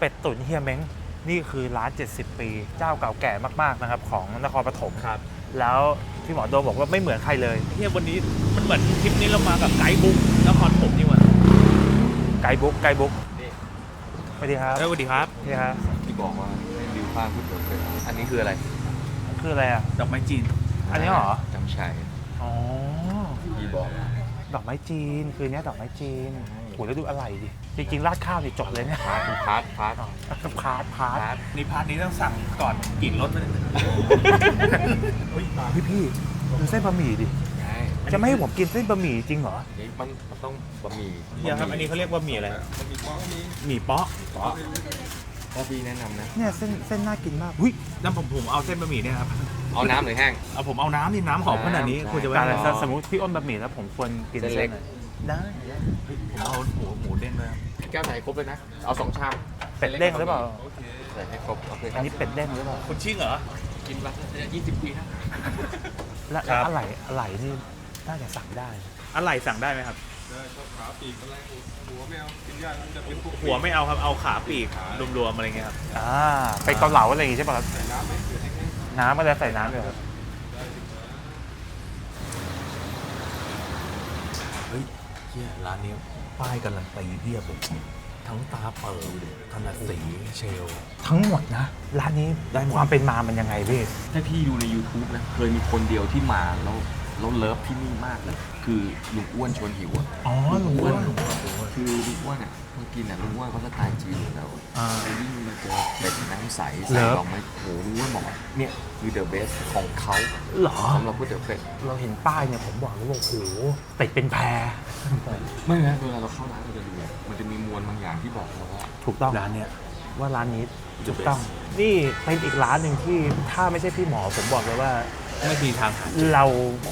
เป็ดตุ๋นเฮียเม้งนี่คือร้าน 70 ปี เจ้าเก่าแก่มากๆนะครับของนครปฐมครับ แล้วพี่หมอโดมบอกว่าไม่เหมือนใครเลยเฮียวันนี้มันเหมือนทริปนี้เรามากับไกด์บุ๊กนครผมนี่หว่าไกด์บุ๊กไกด์บุ๊กนี่สวัสดีครับเอ้ยสวัสดีครับนี่ครับที่บอกว่าให้วิวภาพพูดถึงเลยอันนี้คืออะไรคืออะไรอะดอกไม้จีน อันนี้เหรอจำชัยอ๋อที่บอกดอกไม้จีน คือเนี้ยดอกไม้จีนโหแล้วดูอะไรดิ จริงๆราดข้าวนี่จบเลยเนี่ยพาร์ทพาร์ทพาร์ทพาร์ทพาร์ทพาร์ทนี่พาร์ทนี้ต้องสั่งก่อนกินรถเลยเฮ้ยพี่พี่ดูเส้นบะหมี่ดิใช่จะไม่ให้ผมกินเส้นบะหมี่จริงเหรอนี่มันมันต้องบะหมี่เฮียครับอันนี้เขาเรียกว่าหมี่อะไรบะหมี่ป๊อกมีหมี่เป๊ะป๊อกถ้าพี่แนะนำนะเนี่ยเส้นเส้นน่ากินมากหุ้ยน้ำผมผมเอาเส้นบะหมี่เนี่ยครับเอาน้ำหรือแห้งเอาผมเอาน้ำนี่น้ำหอมขนาดนี้น้ำคุณจะการไม่อะไรเอาสมมติพี่อ้นบะหมี่แล้วผมควรกินเส้นเส้เล็นกไหนได้ผมเอาหมูหมูเด้งเลยครับ แก้วใส่ครบเลยนะ เอาสองชามเป็ดเด้งหรือเปล่า ใส่ให้ครบโอเคคอัรันบนี้เป็ดเด้งหรือเปล่าคุณชิ่งเหรอ กินไปยี่สิบปีนะและครับอะไรอะไรนี่น่าจะสั่งได้อะไรสั่งได้ไหมครับ ได้ชอบขาปีกอะไรหัวไม่เอากินยากมันจะเป็นพวกหัวไม่เอาครับ เอาขาปีกรวมๆอะไรเงี้ยครับ อ่าไปเกาเหลาอะไรอย่างงี้ใช่ป่ะครับใส่น้ำไหมเดี๋ยวให้แห้งน้ำก็จะใส่น้ำเลยครับเฮ้ยเฮียร้านนี้ ป้ายการันตีเพียบเลยทั้งตาเปิดธนสีเชล ทั้งหมดนะ ร้านนี้ได้หมด ความเป็นมามันยังไงพี่ ถ้าพี่ดูใน YouTube นะ เคยมีคนเดียวที่มาแล้ว แล้วเลิฟที่นี่มากเลย คือลุงอ้วนชวนหิวอะอ๋อลุงอ้วนคือลุงอ้วนอะมากินอะลุงอ้วนเขาสไตล์จีนอยู่แล้วอ่าแล้วยิ่งมาเจอเป็ดน้ำใสเลิใส่ฟดอกไม้โหลุงอ้วนบอกว่าเนี่ยคือเดอะเบสของเขาเหรอ สำหรับก๋วยเตี๋ยวเป็ดเราเห็นป้ายเนี่ยผมบอกเลยว่าโอ้โหเป็ดเป็นแพรไม่นะเวลาเราเข้าร้านเราจะดูอะมันจะมีมวลบางอย่างที่บอกเราว่า ถูกต้อง ร้านเนี้ย ว่าร้านนี้ The ถูกต้อง นี่เป็นอีกร้านหนึ่งที่ถ้าไม่ใช่พี่หมอผมบอกเลยว่า ไม่มีทางหา เรา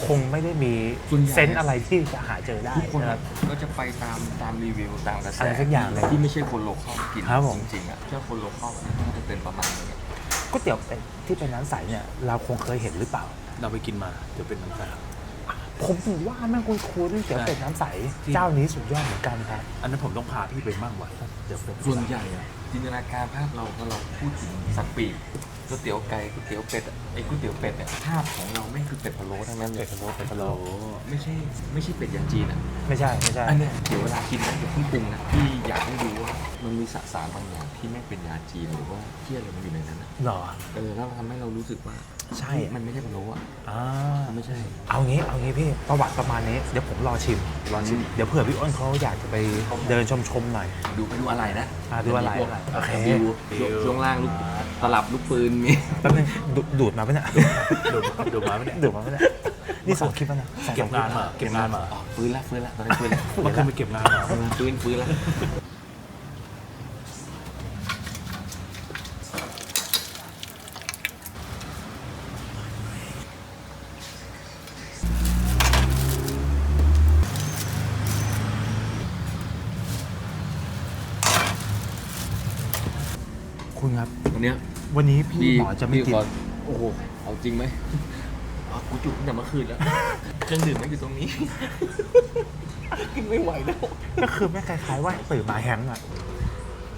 คงไม่ได้มีส่วนใหญ่ เซนส์อะไรที่จะหาเจอได้ทุกคนนะครับ ก็จะไปตามตามรีวิวตามกระแสอะไรสักอย่างเลยที่ไม่ใช่คนโลคอลกินครับผม จริงๆอะถ้าคนโลคอลน่าจะเป็นประมาณนี้ ก๋วยเตี๋ยวเป็ดที่เป็นน้ำใสเนี่ยเราคงเคยเห็นหรือเปล่า เราไปกินมาเดี๋ยวเป็นน้ำใสผมถือว่าแม่งคุ้นคุ้นๆเตี๋ยวเป็ดน้ำใสที่เจ้านี้สุดยอดเหมือนกันครับ อันนั้นผมต้องพาพี่ไปมั่งว่ะเดี๋ยวเป็นส่วนใหญ่อะจินตนาการภาพเราพอเราพูดถึงสัตว์ปีก ก๋วยเตี๋ยวไก่ก๋วยเตี๋ยวเป็ดอะไอ้ก๋วยเตี๋ยวเป็ดเนี่ยภาพของเราไม่คือเป็ดพะโล้ทั้งนั้นเลยเป็ดพะโล้เป็ดพะโล้ไม่ใช่ไม่ใช่เป็ดยาจีนอะไม่ใช่ไม่ใช่อันเนี้ยเดี๋ยวเวลากินนะเดี๋ยวเพิ่งปรุงนะพี่อยากให้ดูว่ามันมีสสารบางอย่างที่ไม่เป็นยาจีนหรือว่าเที่ยอะไรมันอยู่ในนั้นอะเหรอ เออแล้วทำให้เรารู้สึกว่า ใช่มันไม่ใช่พะโล้อะอ่ามันไม่ใช่ เอางี้เอางี้พี่ประวัติประมาณนี้เดี๋ยวผมรอชิมรอชิมอืมเดี๋ยวเผื่อพี่อ้นเขาอยากจะไปเดินชมชมๆหน่อย ดูไปดูอะไรนะอ่าดูอะไรพวกโอเค บิวช่วงล่างลูกตลับลูกปืนมีแป๊บนึงดูดูดมาปะเนี่ยดูดูมาไม่ได้ดูดมาปะเนี่ยนี่สองคลิปแล้วนะสองเก็บงานมาเก็บงานมาอ๋อฟื้นละฟื้นละตอนนี้ฟื้นละเมื่อคืนไปเก็บงานมาฟื้นฟื้นละ คุณครับ วันเนี้ย วันนี้พี่หมอจะไม่กินขอโอ้โห เอาจริงไหมอ๋อกูจุกตั้งแต่เมื่อคืนแล้วเครื่องดื่มไม่อยู่ตรงนี้ กินไม่ไหวแล้ว ก็คือแม่งคล้ายๆว่าตื่นมาแฮงก์อะ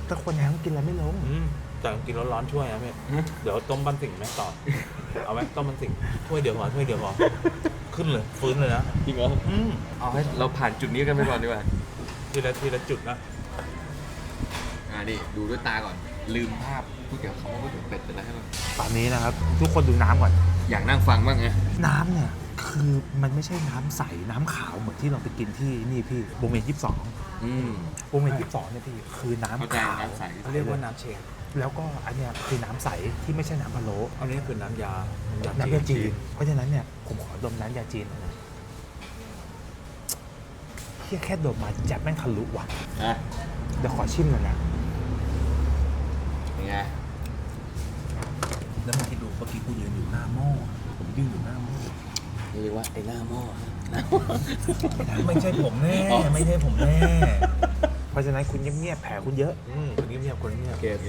แต่คนแฮงก์กินอะไรไม่ลง อืมแต่กินร้อนๆช่วยนะพี่เดี๋ยวต้มบันสิงไหมต่อ เอาไหมต้มบันสิงถ้วยเดียวพอถ้วยเดียวพอขึ้นเลยฟื้นเลยนะจริงเหรออืมเอาให้เราผ่านจุดนี้กันไปก่อนดีกว่า ทีละทีละจุดนะอ่านี่ดูด้วยตาก่อน ลืมภาพ ก๋วยเตี๋ยวเขาว่าก๋วยเตี๋ยวเป็ดไปแล้วใช่ไหมตอนนี้นะครับ ทุกคนดูน้ำก่อน อยากนั่งฟังบ้างไงน้ำเนี่ย คือมันไม่ใช่น้ำใส น้ำขาวเหมือนที่เราไปกินที่นี่พี่วงเวียนยี่สิบสองอืม วงเวียนยี่สิบสองเนี่ยพี่คือน้ำเข้าใจขาวน้ำใส เขาเรียกว่าน้ำเชงแล้วก็อันเนี้ยคือน้ำใสที่ไม่ใช่น้ำพะโล้อันนี้คือน้ำยา น้ำยาจีน เพราะฉะนั้นเนี่ยผมขอดมน้ำยาจีนหน่อยนะเฮียแค่ดมมาแจ็บแม่งทะลุว่ะอะเดี๋ยวขอชิมหน่อยนะยังไง แล้วมาคิดดูเมื่อ กี้กูยืนอยู่หน้าหม้อผมยืนอยู่หน้าหม้อเรียกว่าไอ้หน้าหม้อไม่ใช่ผมแน่ไม่ใช่ผมแน่เพราะฉะนั้นคุณเงียบๆแผลคุณเยอะอืมคนเงียบๆคนเงียบโอเคโอเค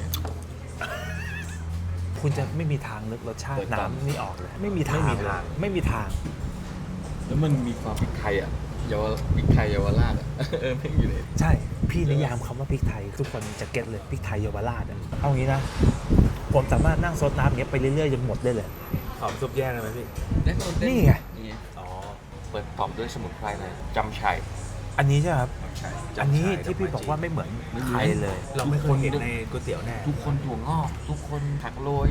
คุณจะไม่มีทางนึกรสชาติเปิดปั๊มน้ำนี่ออกเลยไม่มีทางไม่มีทางไม่มีทาง แล้วมันมีความพริกไทยอะเยาวพริกไทยเยาวราชอะเออไม่งอยู่ในใช่ พี่นิยามคำว่าพริกไทย ทุกคนจะเก็ตเลยพริกไทยเยาวราชอะเอางี้นะ ผมสามารถนั่งซดน้ำอย่างเงี้ยไปเรื่อยๆจนหมดได้เลย หอมซุปแยกได้ไหมพี่ ได้โดนเต้นี่ไงนี่ไง อ๋อ เปิดตอบด้วยสมุนไพรเลยจำชัยอันนี้ใช่ไหมครับ จำชัยอันนี้ที่พี่บอกว่าไม่เหมือนใครเลย เราไม่เคยเห็นในก๋วยเตี๋ยวแน่ ทุกคนถั่วงอก ทุกคนผักโรย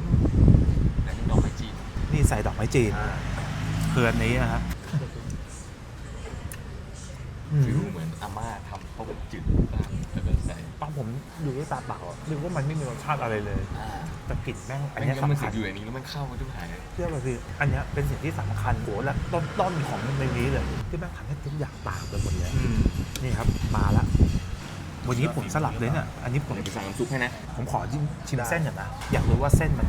แต่นี่ดอกไม้จีนนี่ใส่ดอกไม้จีนอ่า คืออันนี้นะครับอืมฟิลเหมือน อาม่าทำข้าวจืดบ้างแล้วก็ใส่ตอนผมดูด้วยตาเปล่าอะนึกว่ามันไม่มีรสชาติอะไรเลย อ่าแต่กลิ่นแม่งอัอันนเนี้นี้ยมันสำสึคักญอยู่ในนี้แล้วมันเข้ามาทุกหายเชื่อป่ะพี่อันเนี้ยเป็นสิ่งที่สำคัญโหและต้นต้นของในนี้เลย ที่แม่งทำให้ทุกอย่างต่างไปหมดเลยอืมนี่ครับมาละ วันนี้ผมสลับเลยเนี่ยอันนี้ผมเดี๋ยวไปสั่งน้ำซุปให้นะ ผมขอชิมชิมเส้นก่อนนะ อยากรู้ว่าเส้นมัน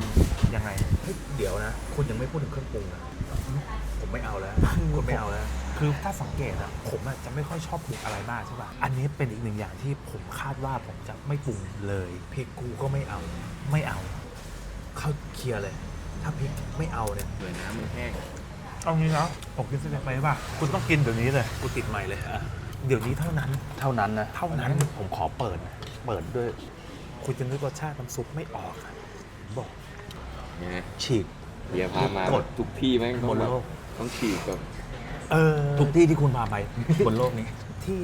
ยังไงเฮ้ยเดี๋ยวนะ คุณยังไม่พูดถึงเครื่องปรุงนะผม ไม่เอาแล้วคุณไม่เอาแล้ว คือถ้าสังเกตอะผมอะจะไม่ค่อยชอบปรุงอะไรมากใช่ป่ะ อันนี้เป็นอีกหนึ่งอย่างที่ผมคาดว่าผมจะไม่ปรุงเลยพริกกูก็ไม่เอา ไม่เอา เข้าเคลียร์เลย ถ้าพริกไม่เอาเนี่ยเหมือนน้ำมันแห้งเอางี้นะผมกินเส้นเล็กไปป่ะคุณต้องกินเดี๋ยวนี้เลยกูติดใหม่เลยอะเดี๋ยวนี้เท่านั้น เท่านั้นนะเท่านั้นผมขอเปิดเปิดด้วย คุณจะนึกรสชาติน้ำซุปไม่ออกอะผมบอก เนี่ยฉีก เบียร์พามาแบบทุกที่แม่งต้องบนแบบโลกต้องฉีกแบบเออทุกที่ที่คุณพาไปบนโลกนี้ ที่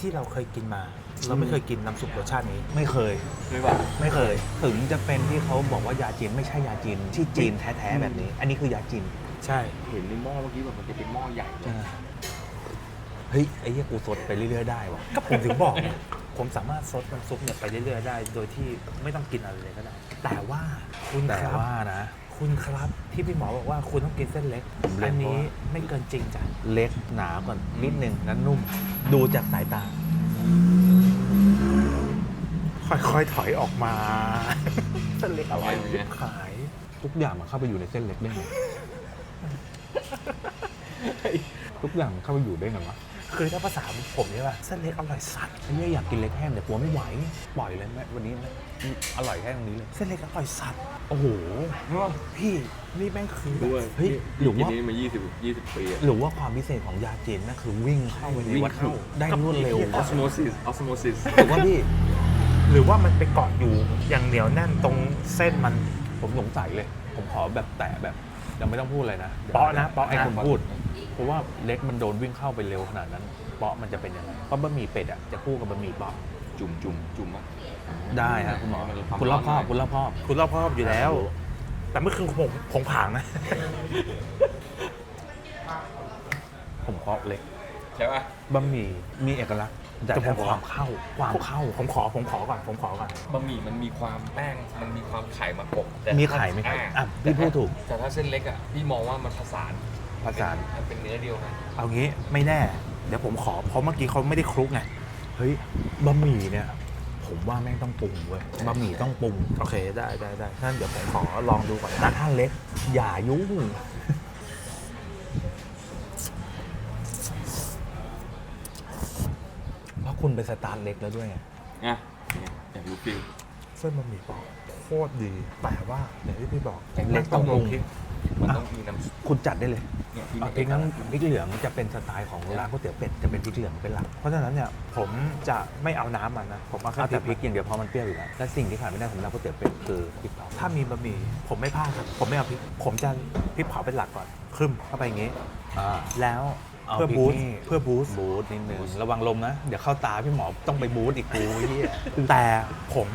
ที่เราเคยกินมา เราไม่เคยกินน้ำซุปรสชาตินี้ ไม่เคยไม่ว่าไม่เคย ถึงจะเป็นที่เขาบอกว่ายาจีนไม่ใช่ยาจีนที่จีนแท้ๆแบบนี้ อันนี้คือยาจีนใช่เห็นในหม้อเมื่อกี้แบบมันจะเป็นหม้อใหญ่เลยเฮ้ยไอ้เหี้ยกูสดไปเรื่อยๆได้วะก็ผมถึงบอกไงผมสามารถซดน้ำซุปเนี่ยไปเรื่อยๆได้ โดยที่ไม่ต้องกินอะไรเลยก็ได้ แต่ว่าคุณแต่ครับว่านะ คุณครับที่พี่หมอบอกว่าคุณต้องกินเส้นเล็กผมเล็อักนเพราะนี้ว่า ไม่เกินจริงจ้ะเล็กหนาก่อนนิดนึงนั้นนุ่ม ดูจากสายตา ค่อยๆถอยออกมา เส้นเล็กอร่อยเนี่ยขาย ทุกอย่างมันเข้าไปอยู่ในเส้นเล็กได้ไง ทุกอย่างมันเข้าไปอยู่ได้ไงวะ คือถ้าภาษาผมเนี่ยว่าเส้นเล็กอร่อยสัตว์ไอ้เนี่ยอยากกินเล็กแห้งแต่กลัวไม่ไหวปล่อยเลยแม่วันนี้นะอร่อยแค่ตรงนี้เลย เส้นเล็กอร่อยสัตว์โอ้โหพี่นี่แม่งคือแบบด้วยเฮ้ยหรือว่ากินนี้มา 20 20 ปีอะหรือว่าความพิเศษของยาจีนนั่นคือวิ่งเข้าไปในวิ่งวัตถุเข้าได้รวดเร็วออสโมซิสออสโมซิสถูกว่าพี่หรือว่ามันไปเกาะอยู่อย่างเหนียวแน่นตรงเส้นมันผมสงสัยเลย ผมขอแบบแตะแบบยังไม่ต้องพูดอะไรนะเปาะนะเปาะนะให้คุณพูดเพ ราะว่าเล็กมันโดนวิ่งเข้าไปเร็วขนาดนั้นเปาะมันจะเป็นยังไงเพราะบะหมี่เป็ดอะจะคู่กับบะหมี่เปาะจุ่มจุ่มจุ่มอะได้ฮะคุณหมอมันความคุณรอบครอบร้อนคุณรอบครอบคุณรอบครอบอยู่แล้ว แต่เมื่อคืนผมผมผางนะ ผมเคาะเล็กใช่ป่ะบะหมี่มีเอกลักษณ์แต่แต่ผมความเข้าความเข้าผมขอผมขอก่อนผมขอก่อนบะหมี่มันมีความแป้งมันมีความไข่มากบแต่มีถ้าไข่ไหมไข่อ่าอะพี่พูดถูกแต่ถ้าเส้นเล็กอะพี่มองว่ามันผสาน ผสานมันเป็นเนื้อเดียวกันเอางี้ไม่แน่ เดี๋ยวผมขอเพราะเมื่อกี้เขาไม่ได้คลุกไงเฮ้ยบะหมี่เนี่ย ผมว่าแม่งต้องปรุงเว้ยบะหมี่ต้องปรุงโอเคได้ได้ได้ท่านเดี๋ยวผมขอลองดูก่อนแต่นะถ้าเล็ก อย่ายุ่งเพราะคุณเป็นสตาร์ทเล็กแล้วด้วยไงอะอยากรู้ฟิลเส้นบะหมี่ปอกโคตรดีแต่ว่าอย่างที่พี่บอกเล็กต้องปรุงพริกมันต้องมีน้ำคุณจัดได้เลย เนี่ยที่เอาพริกนั้นพริกเหลืองจะเป็นสไตล์ของร้านก๋วยเตี๋ยวเป็ดจะเป็นพริกเหลืองเป็นหลัก เพราะฉะนั้นเนี่ยผมจะไม่เอาน้ำมันนะผมเอาแค่เอาพแต่ริกพริกอย่างเดียวเพราะมันเปรี้ยวอยู่แล้วและสิ่งที่ขาดไม่ได้ของร้านก๋วยเตี๋ยวเป็ดคือพริกเผาถ้ามีบะหมี่ผมไม่พลาดครับผมไม่เอาพริกผมจะพริกเผาเป็นหลักก่อนครึมเข้าไปอย่างงี้ อ่าแล้วเอาเพื่อพริกบูสต์นี่เพื่อบูสต์ บูทนิดนึงระวังลมนะ เดี๋ยวเข้าตาพี่หมอต้องไปบูทอีกกูเฮียแต่ผม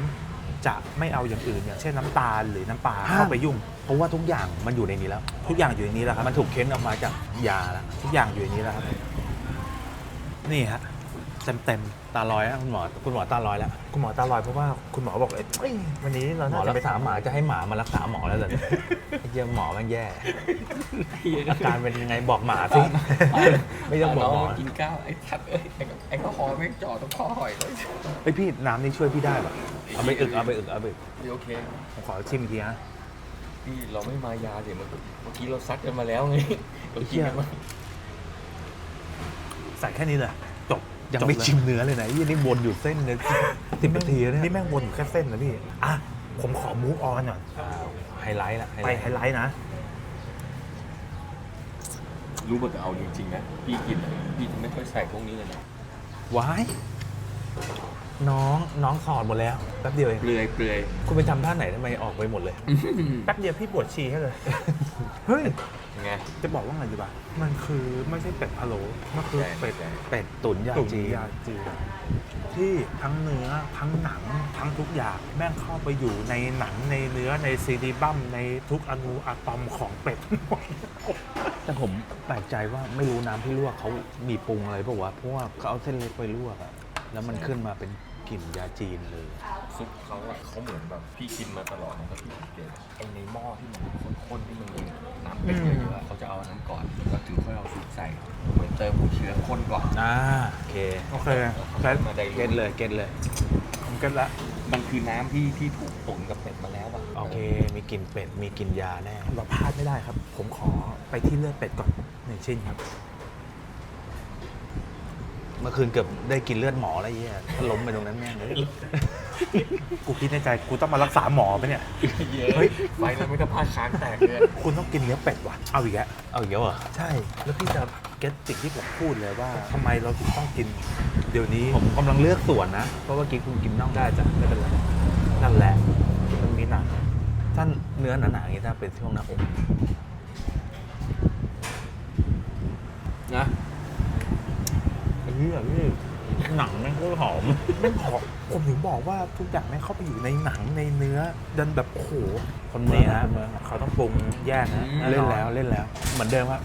จะไม่เอาอย่างอื่นอย่างเช่นน้ำตาลหรือน้ำปลาห้ามเข้าไปยุ่ง เพราะว่าทุกอย่างมันอยู่ในนี้แล้ว ทุกอย่างอยู่ในนี้แล้วครับมันถูกเค้นออกมาจากยาแล้วทุกอย่างอยู่ในนี้แล้วครับนี่ฮะเต็มเต็มตาลอยนะคุณหมอคุณหมอตาลอยแล้วๆคุณหมอตาลอยเพราะว่าคุณหมอบอกเอ้ยวันนี้เราหมอน่าจะรัไปกษาหมาจะให้หมามารักษาหมอแล้วเหรอเนี่ยไอ้เหี้ยหมอมันแย่อาการเป็นยังไงบอกหมาสิไม่ต้องบอกหมอน้กินข้าวไอ้ทัดเอ้ยไอ้ก็ไอ้ก็หอไม่งจ่อตรงคอหอยเลย ไอยพี่น้ำนี่ช่วยพี่ได้ปะ เอาไปอึกเอาไปอึกเอาไปอึกพี่โอเคผมขอชิมอีกทีนะพี่เราไม่มายาเดี๋ยวมันเมื่อกี้เราซัดกันมาแล้วไงเรากินกันมาใส่แค่นี้เลยจบยังจบไม่เลยชิมเนื้อเลยนะยี่นี่วนอยู่เส้นเนี่ยสิบนาทีแล้วนี่เนี่ยแม่งวนอยู่แค่เส้นนะพี่อะผมขอมูฟออนก่อนไฮไลท์ละไปไฮไลท์นะ รู้หมดแต่เอาจริงๆนะ พี่กินอะพี่จะไม่ค่อยใส่พวกนี้เลยนะว้าย น้องน้องถอดหมดแล้วแป๊บเดียวเองเปลือยเปลือยคุณไปทำท่าไหนทำไมออกไปหมดเลย แป๊บเดียวพี่ปวดฉี่ให้เลย เฮ้ย ไง จะบอกว่าไงดีบ้ามันคือไม่ใช่เป็ดพะโล้มันคือเป็ดใช่เป็ดตุ๋นยาตุ๋นจีนยาจีนที่ทั้งเนื้อทั้งหนังทั้งทุกอย่างแม่งเข้าไปอยู่ในหนังในเนื้อในซีดีบัมในทุกอนูอะตอมของเป็ดแต่ผมแปลกใจว่าไม่รู้น้ำที่ลวกเขามีปรุงอะไรเปล่าวะเพราะว่าเขาเอาเส้นเล็กไปลวกอะ แล้วมันขึ้นมาเป็นกลิ่นยาจีนเลย ซุปเขาอะเขาเหมือนแบบพี่กินมาตลอดนะครับพี่สังเกตไอในหม้อที่มันข้นๆที่มันมีน้ำเป็ดเยอะๆอะเขาจะเอาอันนั้นก่อนแล้วก็ถึงค่อยเอาซุปใส่เหมือนเติมหัวเชื้อข้นก่อน อ่า โอเค โอเคแล้วมาไดเก็ตเลย เก็ตเลยผมกันละ มันคือน้ำที่ที่ถูกตุ๋นกับเป็ดมาแล้วอะโอเค มีกลิ่นเป็ด มีกลิ่นยาแน่ เราพลาดไม่ได้ครับ ผมขอไปที่เลือดเป็ดก่อนหนึ่งชิ้นครับเมื่อคืนเกือบได้กินเลือดหมอแล้วเยี่ยถ้าล้มไปตรงนั้นแม่งเลยกูคิดในใจกูต้องมารักษาหมอไหมเนี่ย เฮ้ยไฟนั้นไม่ก็พลาดค้างแตกเลยคุณต้องกินเนื้อเป็ดว่ะ เอาอีกแล้ว เอาอีกแล้วเหรอใช่ แล้วพี่จะเก็ตสิ่งที่ผมพูดเลยว่าทำไมเราถึงต้องกิน เดี๋ยวนี้ผมกำลังเลือกส่วนนะ เพราะว่ากี้คุณกินน่องได้จ้ะไม่เป็นไรนั่นแหละตรงนี้หนักถ้าเนื้อหนาๆอย่างนี้ถ้าเป็นช่วงหน้าอกนะ เฮ้ยพี่หนังแม่งโคตรหอมแม่งหอมผมถึงบอกว่าทุกอย่างแม่งเข้าไปอยู่ในหนังในเนื้อ ดันแบบโอ้โหคนเมืองนี่นะฮะคนเมือง เขาต้องปรุงแยกนะอืมเล่นแล้วเล่นแล้ว เหมือนเดิมครับ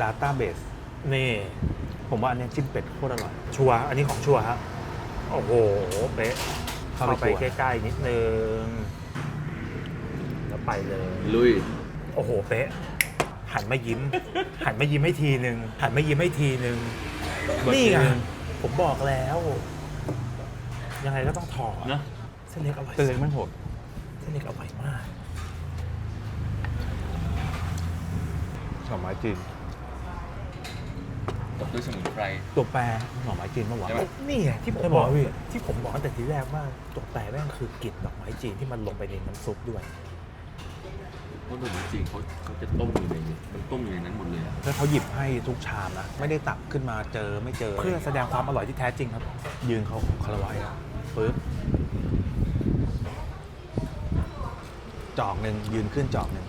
Database นี่ ผมว่าอันเนี้ยจิ้มเป็ดโคตรอร่อย ชัวร์อันนี้ของชัวร์ครับโอ้โหเป๊ะเข้าเข้าไปไปใกล้ๆนิดนึงแล้วไปเลย ลุย โอ้โห เป๊ะ หันมายิ้ม หันมายิ้มให้ทีหนึ่งหันมายิ้มให้ทีหนึ่ง นี่ไงผมบอกแล้ว ยังไงก็ต้องถอดนะเส้นเล็กอร่อยเตือนมันโหดเส้นเล็กอร่อยมากหน่อไม้จีนตบด้วยสมุนไพร ตัวแปรหน่อไม้จีนเมื่อวานใช่ไหมนี่ไงที่ผมใช่บอกปะพี่ที่ผมบอกตั้งแต่ทีแรกว่าตัวแปรแม่งคือกลิ่นดอกไม้จีนที่มันลงไปในน้ำซุปด้วย เพราะจริงๆเขาเขาจะต้มอยู่ในมันต้มอยู่ในนั้นหมดเลยอะแล้วเขาหยิบให้ทุกชามนะ ไม่ได้ตักขึ้นมาเจอไม่เจอ เพื่อแสดงความอร่อยที่แท้จริงครับ ยืนเขาคารวะอะปึ๊บจอกหนึ่งยืนขึ้นจอกหนึ่ง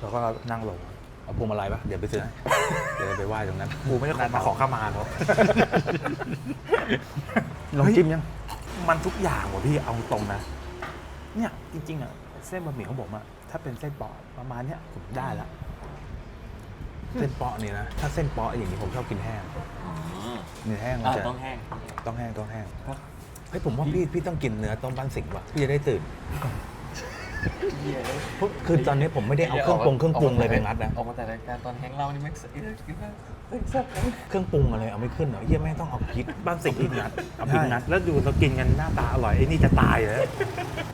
แล้วก็นั่งลงเอาพวงมาลัยปะเดี๋ยวไปซื้อให้เดี๋ยวไปไหว้ตรงนั้นกูไม่ได้ขอมาขอข้ามาเขาลองจิ้มยัง มันทุกอย่างว่ะพี่เอาตรงนะ เนี่ยจริงๆอะเส้นบะหมี่ของผมอะ ถ้าเป็นเส้นปอดประมาณเนี้ยผมได้ละเส้นเปาะนี่นะถ้าเส้นเปาะอย่างนี้ผมชอบกินแห้งอ๋อเนื้อแห้งมันอ่าจะต้องแห้ง ต้องแห้งต้องแห้งครับ เฮ้ยผมว่าพี่พี่ต้องกินเนื้อต้มบ้านสิงห์ว่ะพี่จะได้ตื่นเพราะ คือตอนนี้ผมไม่ได้เอาเครื่องปรุงเครื่องปรุงอะไรไปงัดนะออกมาแต่รายการตอนแห้งเรานี่ไม่เสียกินได้เฮ้ยแซ่บจังเครื่องปรุงอะไรเอาไม่ขึ้นเหรอเฮียแม่งต้องเอาพริกบ้านสิงห์อีกนัดเอาพริกใช่นัดแล้วดูเรากินกันหน้าตาอร่อยไอ้นี่จะตายเลย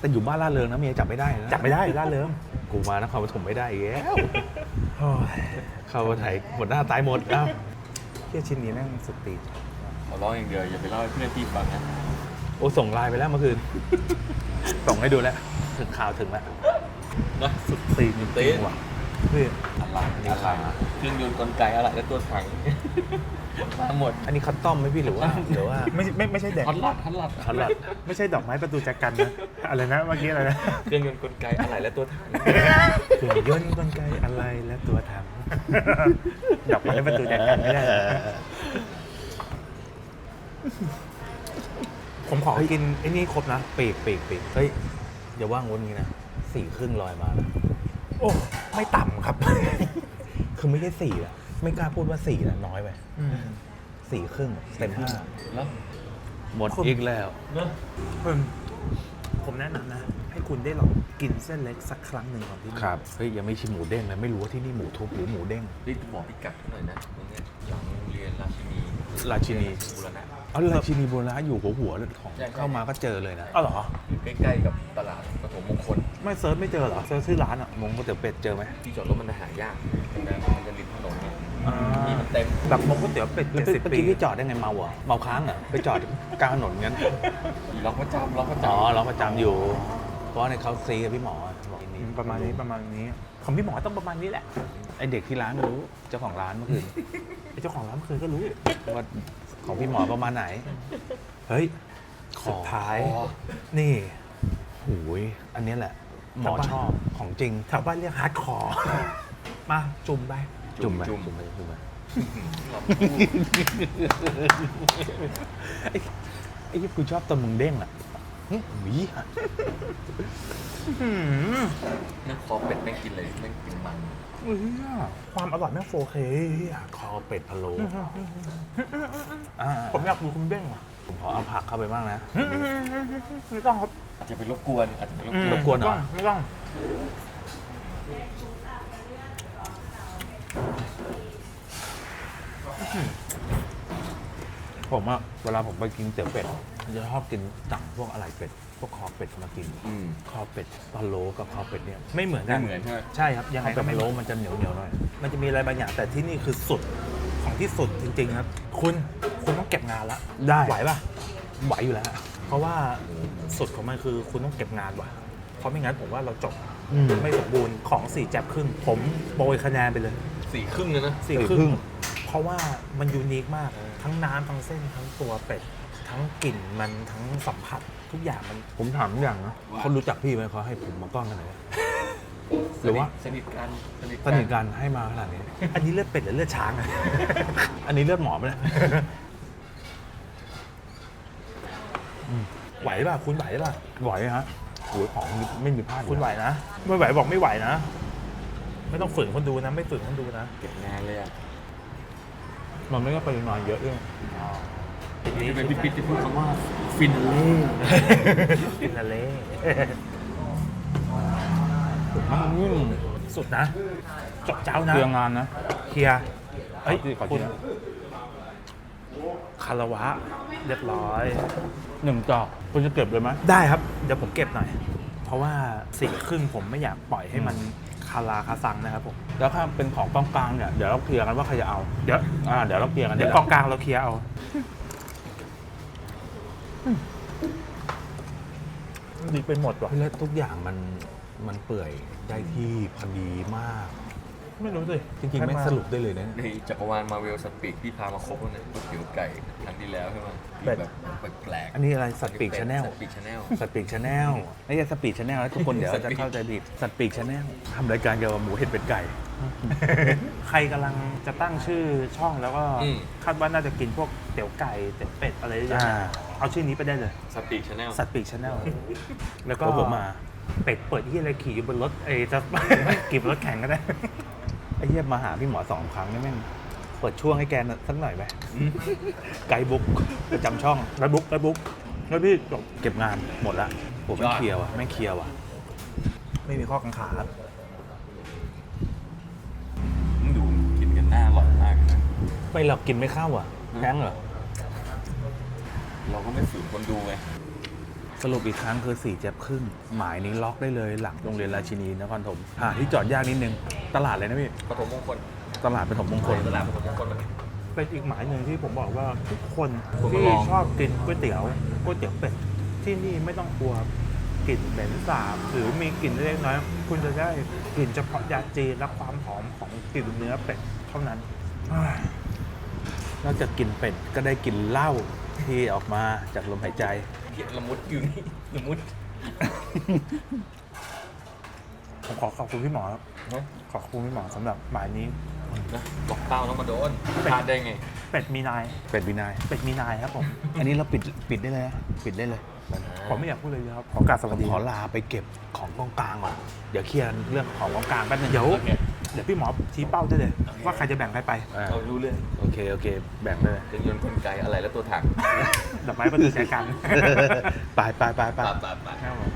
แต่อยู่บ้านล่าเริงนะเมียจับไม่ได้นะจับไม่ได้ล่าเริงกูมานครปฐมไม่ได้อีกแล้วโอ้ยเข้ามาไทยหมดหน้าตายหมดเอ้าเฮียชิ้นนี้แม่งสุดตีนขอร้องอย่างเดียวอย่าไปเล่าให้เพื่อนพี่ฟังนะโอ้ส่งไลน์ไปแล้วเมื่อคืนส่งให้ดูแล้ว ถึงข่าวถึงแล้วนะสุดตีนจริงๆว่ะพี่อะไรนี่อะไรขาเครื่องยนต์กลไกอะไรและตัวถังมาหมด อันนี้คัตตอมไหมพี่หรือว่าหรือว่าไม่ไม่ไม่ใช่แดกฮอตลัดฮอตลัดฮอตลัดไม่ใช่ดอกไม้ประตูจักรันนะอะไรนะเมื่อกี้อะไรนะเครื่องยนต์กลไกอะไรและตัวถังเครื่องยนต์กลไกอะไรและตัวถังดอกไม้ประตูจักรันไม่ได้นะผมขอกินไอ้นี่ครบนะปีกปีกปีกเฮ้ย อย่าว่างวนงี้นะสี่ครึ่งลอยมานะโอ้ไม่ต่ำครับ คือไม่ใช่สี่อะไม่กล้าพูดว่าสี่นะน้อยไปอืมสี่ครึ่งเต็มห้าแล้วหมดอีกแล้วเนอะผมผมแนะนำนะ ให้คุณได้ลองกินเส้นเล็กสักครั้งหนึ่งก่อนที่นี่ครับเฮ้ยยังไม่ชิมหมูเด้งเลยไม่รู้ว่าที่นี่หมูทุบหรือหมูเด้งรีบบอกพี่กัดหน่อยนะตรงเนี้ยหลังโรงเรียนราชินีราชินีบูรณะ เอาราชินีโบราณอยู่หัวหัวๆของใช่ใช่ เข้ามาก็เจอเลยนะอ้าวเหรอ อยู่ใกล้ๆกับตลาดปฐมมงคลไม่เซิร์ชไม่เจอเหรอเซิร์ชชื่อร้านอะมงก๋วยเตี๋ยวเป็ดเจอไหมที่จอดรถมันจะหายากมันจะมันจะริมถนนเนี่ยอ่านี่มันเต็มแบบมงก๋วยเตี๋ยวเป็ดแล้วเจ็ดสิบเมื่อปีกี้พี่จอดได้ไงเมาเหรอเมาค้างเหรอไปจอดกลางถนนงั้นล็อกประจำล็อกประจำอ๋อเราประจำอยู่ เพราะในเขาซีกับพี่หมอบอกอันนี้ประมาณนี้ประมาณนี้ของพี่หมอต้องประมาณนี้แหละไอเด็กที่ร้านรู้เจ้าของร้านเมื่อคืนไอ้เจ้าของร้านเมื่อคืนก็รู้ว่า ของพี่หมอประมาณไหน เฮ้ยขอสุดท้าย นี่หูยอันนี้แหละ หมอแต่ว่าชอบของจริงแถวบ้านเรียกฮาร์ดคอร์มาจุ่มไป จุ่มไปจุ่มจุ่มไปจุ่มไปหลอกไอ้ไอ้ที่กูชอบตอนมึงเด้งอะหึหวี อะนั่นคอเป็ดแม่งกินเลยแม่งกินมันเฮ้ยความอร่อยแม่ง 4K อะคอเป็ดพะโล้อ่าผมอยากดูคุณเบ้งว่ะผมขอเอาผักเข้าไปบ้างนะ ไม่ต้องครับอาจจะไปรบกวนอาจจะไปรบกวนรบกวนเหรอ ไม่ต้อง ผมอะเวลาผมไปกินเตี๋ยวเป็ดจะชอบกินสั่งพวกอะไรเป็ดพ วกคอเป็ดมากิน อืม คอเป็ดพะโล้กับคอเป็ดเนี่ยไม่เหมือนกัไม่นเหมือนใช่ไหม ใช่ครับยังคไงอเป็ก็ดไม่พะเหโล้มือนมันจะเหนียวเหนียวๆหน่อย มันจะมีอะไรบางอย่างแต่ที่นี่คือสุดของที่สุดจริงๆครับ คุณคุณต้องเก็บงานละได้ ไหวป่ะไหวอยู่แล้วเพราะว่าสุดของมันคือคุณต้องเก็บงานว่ะเพราะไม่งั้นผมว่าเราจบอืม ไม่สมบูรณ์ของสี่แจ็บครึ่ง ผมโปรยคะแนนไปเลย สี่ครึ่งเลยนะ สี่สี่ครึ่ครึ่งงเพราะว่ามันยูนิคมาก ทั้งน้ำทั้งเส้นทั้งตัวเป็ด ทั้งกลิ่นมันทั้งสัมผัสทุกอย่างมันผมถามอย่างนะว่าเขารู้จักพี่ไหมเขาให้ผมมาก้อนขนาดนี้ หรือว่า สนิทกันสนิทกันให้มาขนาดนี้ อันนี้เลือดเป็ดหรือเลือดช้างอะ อันนี้เลือดหมอไหมเนี่ยไหวป่ะคุณไหวป่ะไหวฮะโอ้ยของไม่มีพลาดคุณไหวนะไม่ไหวบอกไม่ไหวนะ ไม่ต้องฝืนคนดูนะ ไม่ฝืนคนดูนะ เก็บงานเลยอะมันไม่ได้ปริมาณเยอะด้วย นี่เป็นพี่ปิ๊ดที่พูดคำว่าฟินาเล่ฟินาเล่มันนิ่มสุดนะ จบเจ้านะเคลียร์งานนะเคลียร์เฮ้ยขอคุเคลีณยร์คารวะ เรียบร้อยหนึ่งจอกคุณจะเก็บเลยไหมได้ครับ เดี๋ยวผมเก็บหน่อย เพราะว่าสี่ครึ่งผมไม่อยากปล่อยให้มันคาราคาซังนะครับผมแล้วถ้าเป็นของกองกลางเนี่ยเดี๋ยวเราเคลียร์กันว่าใครจะเอาเดี๋ยวอ่าเดี๋ยวเราเคลียร์กันเดี๋ยวกองกลางเราเคลียร์เอา ดีไปหมดว่ะเฮ้ยแล้วทุกอย่างมันมันเปื่อยได้ที่พอดีมาก ไม่รู้สิจริงๆไม่งสรุปได้เลยนะ ในจักรวาลมาเวลสปีกที่พามาครบแล้วเนี่ยก๋วยเตี๋ยวไก่ครั้งที่แล้วใช่ไหมที่แบบแปลกๆอันนี้อะไรสัตว์ปีกชาแนลสัตว์ปีกชาแนลสัตว์ปีกชาแนลไม่ใช่สัตว์ปีกชาแนลแล้วทุกคนเดี๋ยวสัตว์จะปีกเข้าใจผิดสัตว์ปีกชาแนลทำรายการเกี่ยวกับหมูเห็ดเป็ดไก่ ใครกำลังจะตั้งชื่อช่องแล้วก็อืมคาดว่าน่าจะกินพวกเตี๋ยวไก่เตี๋ยวเป็ดอะไรอย่างเงี้ยอ่า เอาชื่อนี้ไปได้เลยสัตว์ปีกชาแนลสัตว์ปีกชาแนลแล้วก็ก็ผมมาเป็ดเปิดที่อะไรขี่อยู่บนรถเอยจะ ขี่บนรถแข่งก็ได้ไอ้เหี้ยมาหาพี่หมอสองครั้งนี่แม่งเปิดช่วงให้แกสักหน่อยไหมไกด์บุ๊กประจำช่องไปบุ๊กไปบุ๊กแล้วพี่จบเก็บงานหมดละผมไม่งเคลียร์ว่ะไม่งเคลียร์ว่ะ ไม่มีข้อกังขาครับมึงดูกินกันหน้าอร่อยมากเลยนะไม่เรากินไม่เข้าอะแพงเหรอ เราก็ไม่ฝืนคนดูไงสรุปอีกครั้งคือ4ี่เจ็บครึ่ง หมายนี้ล็อกได้เลยหลังโรงเรียนราชินีนครถมหาที่จอดยากนิดนึง ตลาดเลยนะพี่ปฐมมงคลตลาดเป็นถมมงคลตลาดปฐมมงคลมัน เป็นอีกหมายหนึ่งที่ผมบอกว่าทุกคนควรมาที่ลอง ชอบกินก๋วยเตี๋ยวก๋วยเตี๋ยวเป็ดที่นี่ไม่ต้องกลัวกลิ่นเหม็นสาบ หรือมีกลิ่นเล็กน้อยคุณจะได้กลิ่นเฉพาะยาจีนและความหอมของกลิ่นเนื้อเป็ดเท่านั้น นอกจากกินเป็ดก็ได้กินเหล้า ที่ออกมาจากลมหายใจเขียนละมุดอยู่นี่ละมุด ผมขอขอบคุณพี่หมอครับนะขอบคุณพี่หมอสำหรับหมายนี้ นะบอกเต้าต้องมาโดนพลาดได้ไง เป็ดมีนาย เป็ดวินัยเป็ดมีนายครับผม อันนี้เราปิดปิดได้เลยนะปิดได้เลยผมไม่อยากพูดเลยเยอะครับ ขอกราบสผวัสมดีขอลาไปเก็บของกองกลางก่อน เดี๋ยวเคลียร์เรื่องของกองกลางแป๊บนึงเดี๋ยว โอเค เดี๋ยวพี่หมอชี้เป้าได้เลย ว่าใครจะแบ่งใครไปอ่าเรารู้เรื่องโอเคโอเค แบ่งเลยเครื่องยนต์กลไกอะไรแล้วตัวถังดอกไม้ประตูแจกัน ไปไปไปไป ปาดปาดปาด ครับผม